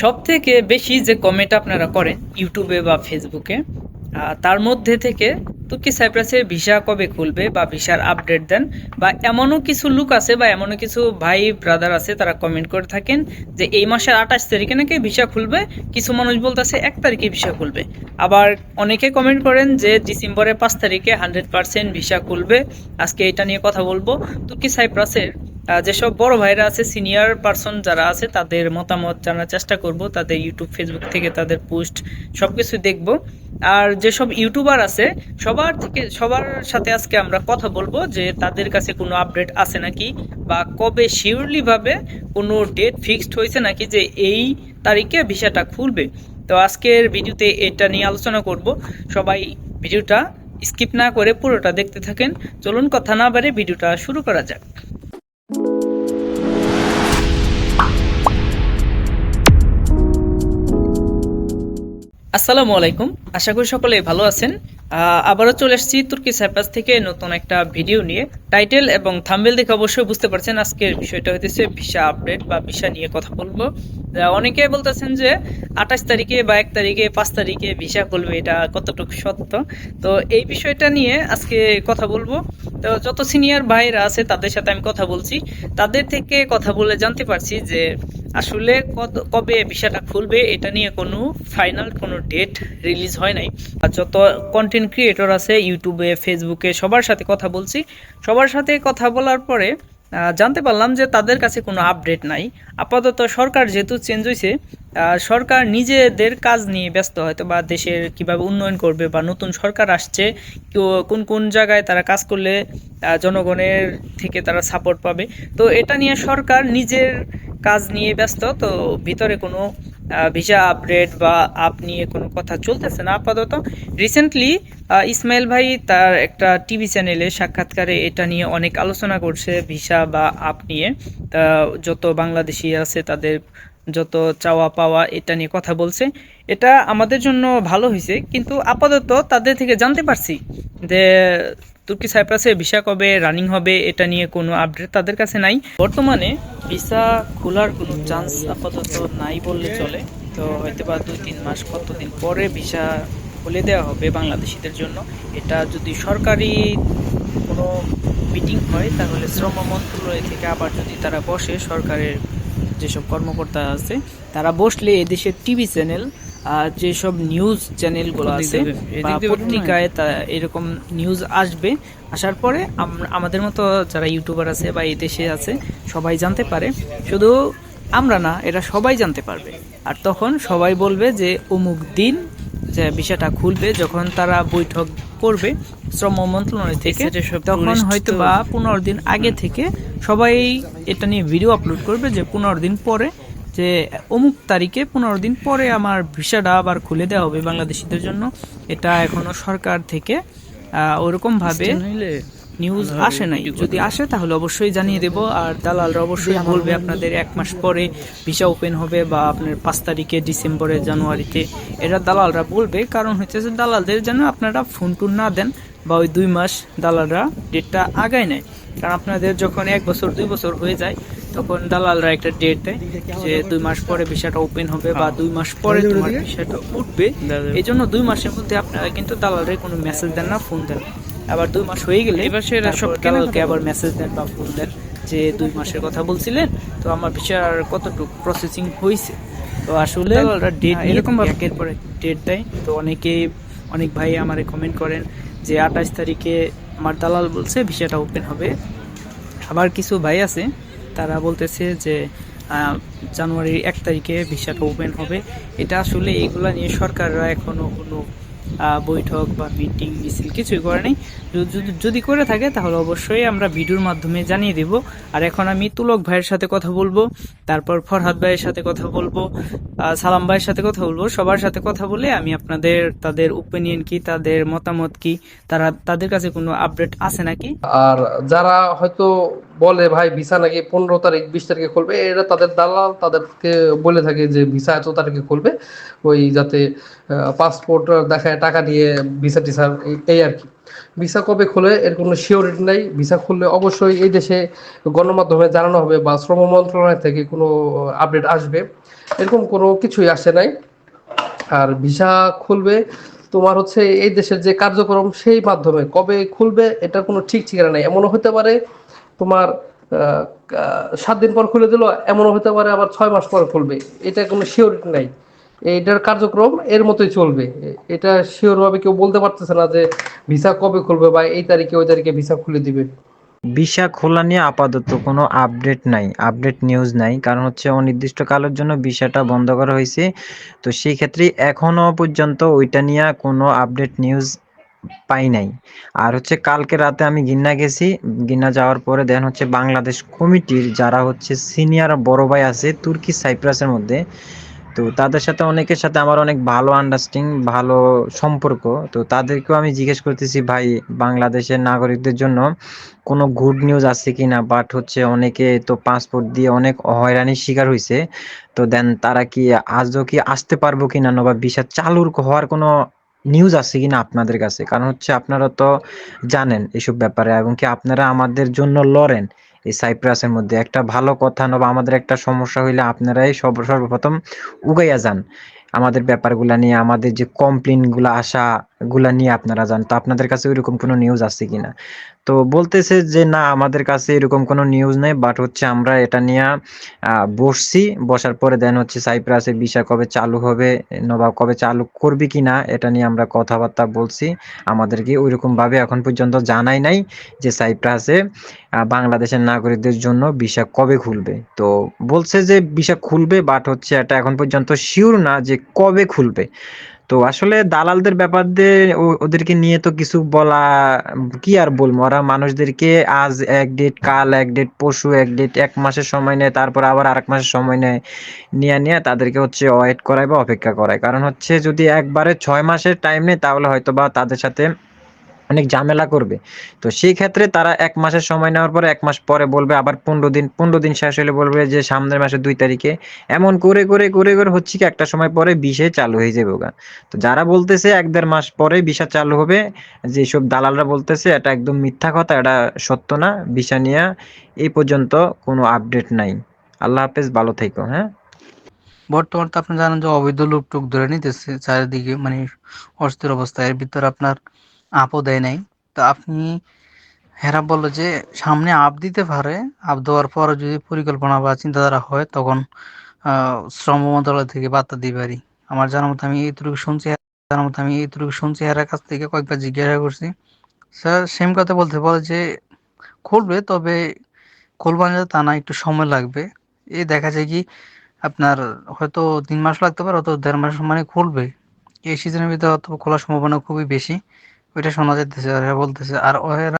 সব থেকে বেশি যে কমেন্ট আপনারা করেন ইউটিউবে বা ফেসবুকে তার মধ্যে থেকে তুর্কি সাইপ্রাসে ভিসা কবে খুলবে বা ভিসার আপডেট দেন বা এমনও কিছু লোক আছে বা এমনও কিছু ভাই ব্রাদার আছে তারা কমেন্ট করে থাকেন যে এই মাসের আঠাশ তারিখে নাকি ভিসা খুলবে, কিছু মানুষ বলতেছে এক তারিখে ভিসা খুলবে। আবার অনেকে কমেন্ট করেন যে ডিসেম্বরের পাঁচ তারিখে হান্ড্রেড পার্সেন্ট ভিসা খুলবে। আজকে এটা নিয়ে কথা বলব। তুর্কি সাইপ্রাসের যেসব বড় ভাইরা আছে সিনিয়র পার্সন যারা আছে, তাদের মতামত জানার চেষ্টা করব, তাদের ইউটিউব ফেসবুক থেকে তাদের পোস্ট সবকিছু দেখব। আর যেসব ইউটিউবার আছে, সবার থেকে, সবার সাথে আজকে আমরা কথা বলব যে তাদের কাছে কোনো আপডেট আছে নাকি বা কবে শিওরলি ভাবে কোনো ডেট ফিক্সড হয়েছে নাকি যে এই তারিখে ভিসাটা খুলবে। তো আজকের ভিডিওতে এটা নিয়ে আলোচনা করব। সবাই ভিডিওটা স্কিপ না করে পুরোটা দেখতে থাকেন। চলুন কথা না বাড়ে ভিডিওটা শুরু করা যাক। আসসালামু আলাইকুম। আশা করি সকলে ভালো আছেন। আবারও চলে এসেছি তুর্কি সাইপ্রাস থেকে নতুন একটা ভিডিও নিয়ে। টাইটেল এবং থাম্বেল দেখে অবশ্যই বুঝতে পারছেন আজকের বিষয়টা হইতেছে ভিসা আপডেট বা ভিসা নিয়ে কথা বলব। অনেকে বলতেছেন যে আঠাশ তারিখে বা এক তারিখে, পাঁচ তারিখে ভিসা খুলবে এটা কতটুকু সত্য? তো এই বিষয়টা নিয়ে আজকে কথা বলব। তো যত সিনিয়র ভাইরা আছে, তাদের সাথে আমি কথা বলছি। তাদের থেকে কথা বলে জানতে পারছি যে আসলে কত কবে ভিসাটা খুলবে, এটা নিয়ে কোনো ফাইনাল কোনো ডেট রিলিজ হয় নাই। আর যত কন্টেন্ট ক্রিয়েটর আছে ইউটিউবে ফেসবুকে সবার সাথে কথা বলছি। সবার সাথে কথা বলার পরে জানতে পারলাম যে তাদের কাছে কোনো আপডেট নাই। আপাতত সরকার যেহেতু চেঞ্জ হয়েছে সরকার নিজেদের কাজ নিয়ে ব্যস্ত, হয়তো বা দেশের কীভাবে উন্নয়ন করবে বা নতুন সরকার আসছে কোন কোন জায়গায় তারা কাজ করলে জনগণের থেকে তারা সাপোর্ট পাবে। তো এটা নিয়ে সরকার নিজের কাজ নিয়ে ব্যস্ত, তো ভিতরে কোনো ভিসা আপডেট বা আপ নিয়ে কোনো কথা চলতেছে না আপাতত। রিসেন্টলি ইসমাইল ভাই তার একটা টিভি চ্যানেলে সাক্ষাৎকারে এটা নিয়ে অনেক আলোচনা করছে, ভিসা বা আপ নিয়ে। তা যত বাংলাদেশি আছে তাদের যত চাওয়া পাওয়া এটা নিয়ে কথা বলছে। এটা আমাদের জন্য ভালো হয়েছে কিন্তু আপাতত তাদের থেকে জানতে পারছি যে তুর্কি সাইপ্রাসে ভিসা কবে রানিং হবে এটা নিয়ে কোনো আপডেট তাদের কাছে নাই। বর্তমানে ভিসা খোলার কোনো চান্স আপাতত নাই বললে চলে। তো হয়তো বা দুই, তিন মাস কতদিন পরে ভিসা খুলে দেওয়া হবে বাংলাদেশিদের জন্য, এটা যদি সরকারি কোনো মিটিং হয়, তাহলে শ্রম মন্ত্রণালয় থেকে আবার যদি তারা বসে সরকারের যেসব কর্মকর্তা আছে, তারা বসলে এদেশের টিভি চ্যানেল যেসব নিউজ চ্যানেলগুলো আছে বা পত্রিকায় তা এরকম নিউজ আসবে আসার পরে আমাদের মতো যারা ইউটিউবার আছে বা এই দেশে আছে সবাই জানতে পারে। শুধু আমরা না এরা সবাই জানতে পারবে। আর তখন সবাই বলবে যে অমুক দিন যে বিষয়টা খুলবে যখন তারা বৈঠক করবে শ্রম মন্ত্রণালয় থেকে তখন হয়তো বা পনেরো দিন আগে থেকে সবাই এটা নিয়ে ভিডিও আপলোড করবে যে পনেরো দিন পরে যে অমুক তারিখে পনেরো দিন পরে আমার ভিসাটা আবার খুলে দেওয়া হবে বাংলাদেশিদের জন্য। এটা এখনও সরকার থেকে ওরকম ভাবে নিউজ আসে নাই। যদি আসে তাহলে অবশ্যই জানিয়ে দেব। আর দালালরা অবশ্যই বলবে আপনাদের এক মাস পরে ভিসা ওপেন হবে বা আপনার পাঁচ তারিখে ডিসেম্বরে জানুয়ারিতে। এটা দালালরা বলবে কারণ হচ্ছে যে দালালদের যেন আপনারা ফোন টুন না দেন। বা ওই দুই মাস দালালরা ডেটটা আগায় নেয়। কারণ আপনাদের যখন এক বছর দুই বছর হয়ে যায় তখন দালালরা একটা ডেট দেয় যে দুই মাস পরে ভিসাটা ওপেন হবে বা দুই মাস পরে তোমার ভিসাটা উঠবে। এই জন্য দুই মাসের মধ্যে আপনারা কিন্তু দালালরে কোনো মেসেজ দেন না ফোন দেন। আবার দুই মাস হয়ে গেলে এবার সব দালালকে আবার মেসেজ দেন বা ফোন দেন যে দুই মাসের কথা বলছিলেন তো আমার ভিসার কতটুকু প্রসেসিং হয়েছে? তো আসলে দালালরা ডেট এরকম একের পর ডেট দেয়। তো অনেকে অনেক ভাই আমারে কমেন্ট করেন যে আঠাশ তারিখে আমার দালাল বলছে, ভিসাটা ওপেন হবে। আবার কিছু ভাই আছে, তারা বলতেছে যে জানুয়ারির এক তারিখে ভিসাটা ওপেন হবে। এটা আসলে এগুলা নিয়ে সরকাররা এখনও কোনো বৈঠক বা মিটিং, মিছিল কিছুই করে নাই। যদি- করে থাকে, তাহলে অবশ্যই আমরা ভিডিওর মাধ্যমে জানিয়ে দেব। আর এখন আমি তুলক ভাইয়ের সাথে কথা বলব, তারপর ফরহাদ ভাইয়ের সাথে কথা বলব সালাম ভাইয়ের সাথে কথা বলব। সবার সাথে কথা বলে আমি আপনাদের, তাদের ওপিনিয়ন কি, তাদের মতামত কি, তারা, তাদের কাছে কোনো আপডেট আছে নাকি? আর যারা হয়তো বলে, ভাই, ভিসা নাকি পনেরো তারিখ, বিশ তারিখে খুলবে, এরা তাদের দালাল, তাদেরকে বলে থাকে যে ভিসা এত তারিখে খুলবে। ওই যাতে পাসপোর্ট দেখা দেখায় টাকা দিয়ে ভিসা টিসা, এই- আর কি। ভিসা কবে খোলে এর কোনো শিওরিটি নাই। ভিসা খুললে অবশ্যই এই দেশে গণমাধ্যমে জানানো হবে বা শ্রম মন্ত্রণালয় থেকে কোনো আপডেট আসবে। এরকম কোনো কিছুই আসে নাই। আর ভিসা খুলবে তোমার হচ্ছে এই দেশের যে কার্যক্রম সেই মাধ্যমে। কবে খুলবে এটা কোনো ঠিক ঠিকানা নাই। এমনও হতে পারে তোমার সাত দিন পর খুলে দিল, এমনও হতে পারে আবার ছয় মাস পর খুলবে। এটা কোনো শিওরিটি নাই। এইটার কার্যক্রম এর মতোই চলবে। এটা শিওর ভাবে কেউ বলতে পারতেছে না যে ভিসা কবে খুলবে বা এই তারিখে ওই তারিখে ভিসা খুলে দিবে। ভিসা খোলা নিয়ে আপাতত কোনো আপডেট নাই, আপডেট নিউজ নাই। কারণ হচ্ছে অনির্দিষ্টকালের জন্য ভিসাটা বন্ধ করা হয়েছে। তো সেই ক্ষেত্রে এখনও পর্যন্ত ওইটা নিয়ে কোনো আপডেট নিউজ পাই নাই। আর হচ্ছে কালকে রাতে আমি গিন্না গেছি। গিন্না যাওয়ার পরে দেন হচ্ছে বাংলাদেশ কমিটির যারা হচ্ছে সিনিয়র বড় ভাই আছে তুর্কি সাইপ্রাসের মধ্যে তো তাদের সাথে অনেকের সাথে আমার অনেক ভালো আন্ডারস্ট্যান্ডিং ভালো সম্পর্ক। তো তাদেরকেও আমি জিজ্ঞেস করতেছি, ভাই, বাংলাদেশের নাগরিকদের জন্য কোনো গুড নিউজ আছে কিনা? বাট হচ্ছে অনেকে তো পাসপোর্ট দিয়ে অনেক হয়রানির শিকার হয়েছে তো দেন তারা কি আজও কি আসতে পারব কিনা না বা ভিসা চালুর হওয়ার কোনো নিউজ আছে কিনা আপনাদের কাছে? কারণ হচ্ছে আপনারা তো জানেন এসব ব্যাপারে এবং কি আপনারা আমাদের জন্য লড়েন। এই সাইপ্রাসের মধ্যে। একটা ভালো কথা নবা, আমাদের একটা সমস্যা হইলে আপনারাই সর্ব সর্বপ্রথম উগাইয়া যান। আমাদের ব্যাপারগুলা নিয়ে, আমাদের যে কমপ্লেনগুলা আসা গুলা নিয়ে আপনারা যান। তো আপনাদের কাছে ওইরকম কোনো নিউজ আছে কিনা? তো বলতেছে যে, না, আমাদের কাছে এরকম কোনো নিউজ নেই বাট হচ্ছে আমরা এটা নিয়ে বসছি। বসার পরে দেন হচ্ছে সাইপ্রাসের ভিসা কবে চালু হবে নবা কবে চালু করবে কিনা, এটা নিয়ে আমরা কথাবার্তা বলছি। আমাদেরকে ওইরকম ভাবে এখন পর্যন্ত জানাই নাই যে সাইপ্রাসে বাংলাদেশের নাগরিকদের জন্য ভিসা কবে খুলবে। তো বলছে যে, ভিসা খুলবে বাট হচ্ছে এটা এখন পর্যন্ত শিওর না যে কবে খুলবে। তো আসলে দালালদের ব্যাপার দিয়ে ওদেরকে নিয়ে তো কিছু বলা কি আর বলব? ওরা মানুষদেরকে আজ এক ডেট কাল এক ডেট পশু এক ডেট এক মাসের সময় নেয়, তারপর আবার আরেক মাসের সময় নেয়, নিয়ে নিয়ে তাদেরকে হচ্ছে ওয়েট করায় বা অপেক্ষা করায়। কারণ হচ্ছে যদি একবারে ছয় মাসের টাইম নেয়, তাহলে হয়তো বা তাদের সাথে অনেক ঝামেলা করবে। তো সেই ক্ষেত্রে তারা এক মাসের সময় নেওয়ার পরে এক মাস পরে বলবে, আবার পনেরো দিন পনেরো দিন শেষ হলে বলবে যে সামনের মাসের দুই তারিখে। এমন করে করে করে করে হচ্ছে কি, একটা সময় পরে বিশে চালু হয়ে যাবে ওগা। তো যারা বলতেছে এক দেড় মাস পরে ভিসা চালু হবে, যেসব দালালরা বলতেছে, এটা একদম মিথ্যা কথা, এটা সত্য না ভিসা নিয়ে এই পর্যন্ত কোনো আপডেট নাই। আল্লাহ হাফেজ, ভালো থেকো হ্যাঁ? বর্তমান তো আপনি জানেন যে অবৈধ লুকটুক ধরে নিতেছে, চারিদিকে মানে অস্থির অবস্থা। এর ভিতরে আপনার আপও দেয় নাই। তো আপনি হেরা বলল যে, সামনে আপ দিতে পারে। আপ দেওয়ার পরে যদি পরিকল্পনা বা চিন্তাধারা হয়, তখন শ্রম মন্ত্রণালয় থেকে বার্তা দিতে পারি আমার জানার মতো আমি এইটুকু শুনছি, জানার মতো আমি এইটুকু শুনছি, হেরার কাছ থেকে কয়েকবার জিজ্ঞাসা করছি। স্যার, সেম কথা বলতে বলে যে, খুলবে, তবে খুলবে না যে তা না, একটু সময় লাগবে। এই দেখা যায় কি, আপনার হয়তো তিন মাস লাগতে পারে অত দেড় মাস মানে খুলবে। এই সিজনের ভিতরে অত খোলার সম্ভাবনা খুবই বেশি। ওইটা শোনা যাইতেছে ওরা বলতেছে আর ওরা